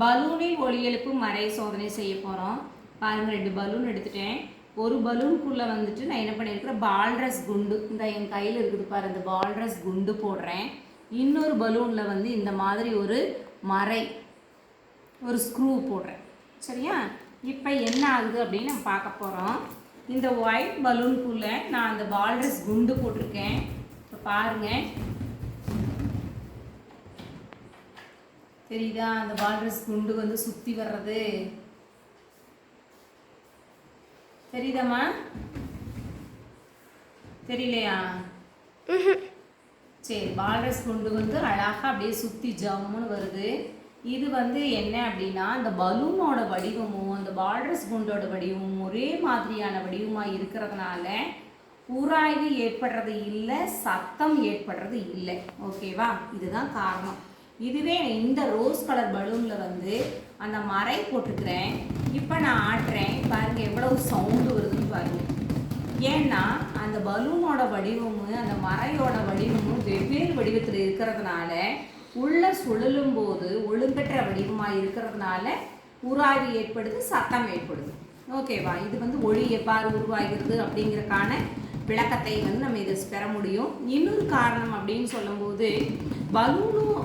பலூனில் ஒளி எழுப்பும் மறை சோதனை செய்ய போகிறோம் பாருங்கள் ரெண்டு பலூன் எடுத்துட்டேன். ஒரு பலூனுக்குள்ளே வந்துட்டு நான் என்ன பண்ணியிருக்கிறேன்? பால்ரஸ் குண்டு. இந்த என் கையில் இருக்குது பாரு இந்த பால்ரஸ் குண்டு போடுறேன். இன்னொரு பலூனில் வந்து இந்த மாதிரி ஒரு மறை ஒரு ஸ்க்ரூ போடுறேன். சரியா? இப்போ என்ன ஆகுது அப்படின்னு நம்ம பார்க்க போகிறோம் இந்த ஒயிட் பலூனுக்குள்ளே நான் அந்த பால்ரஸ் குண்டு போட்டிருக்கேன். இப்போ பாருங்கள் தெரியுதா? அந்த பால்ரஸ் குண்டு வந்து சுற்றி வர்றது. தெரியுதாம்மா? தெரியலையா? சரி பால்ரஸ் குண்டு வந்து அழகாக அப்படியே சுற்றி ஜம்முன்னு வருது. இது வந்து என்ன அப்படின்னா அந்த பலூனோட வடிவமும் அந்த பால்ரஸ் குண்டோட வடிவமும் ஒரே மாதிரியான வடிவமாக இருக்கிறதுனால உராய்வு ஏற்படுறது இல்லை சத்தம் ஏற்படுறது இல்லை. ஓகேவா இதுதான் காரணம். இதுவே இந்த ரோஸ் கலர் பலூனில் வந்து அந்த மறை போட்டுக்கிறேன். இப்போ நான் ஆட்டுறேன். பாருங்க எவ்வளவு சவுண்டு வருதுன்னு பாருங்க. ஏன்னா அந்த பலூனோட வடிவமும் அந்த மறையோட வடிவமும் வெவ்வேறு வடிவத்தில் இருக்கிறதுனால உள்ள சுழலும் போது ஒழுங்கற்ற வடிவமாக இருக்கிறதுனால உராய்வு ஏற்படுது சத்தம் ஏற்படுது. ஓகேவா இது வந்து ஒளி எவ்வாறு உருவாகிறது அப்படிங்கிறக்கான விளக்கத்தை வந்து நம்ம இதை பெற முடியும். இன்னொரு காரணம் அப்படின்னு சொல்லும்போது பலூனும்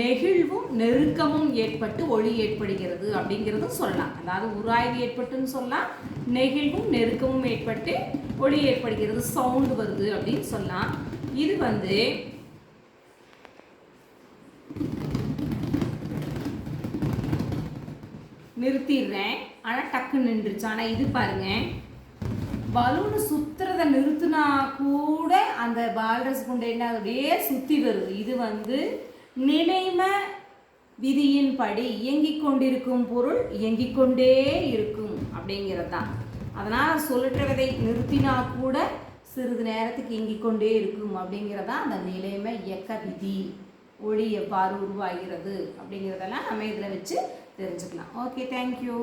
நெகிழ்வும் நெருக்கமும் ஏற்பட்டு ஒளி ஏற்படுகிறது அப்படிங்கிறதும் சொல்லலாம். அதாவது உராய்வு ஏற்பட்டுன்னு சொல்லலாம் நெகிழ்வும் நெருக்கமும் ஏற்பட்டு ஒளி ஏற்படுகிறது சவுண்டு வருது அப்படின்னு சொல்லலாம். இது வந்து நிறுத்திடுறேன். ஆனால் டக்கு நின்றுச்சு ஆனால் இது பாருங்க. பலூனு சுற்றுறதை நிறுத்தினா கூட அந்த பால்ரஸ் குண்டை என்ன அப்படியே சுற்றி வருது. இது வந்து நினைம விதியின்படி இயங்கிக் கொண்டிருக்கும் பொருள் இயங்கிக் கொண்டே இருக்கும் அப்படிங்கிறது தான் அதனால் சுழற்றுவதை நிறுத்தினா கூட சிறிது நேரத்துக்கு இயங்கிக் கொண்டே இருக்கும் அப்படிங்கிறது தான் அந்த நிலைமை இயக்க விதி. ஒளி எவ்வாறு உருவாகிறது அப்படிங்கிறதெல்லாம் நம்ம இதில் வச்சு தெரிஞ்சுக்கலாம் ஓகே தேங்க்யூ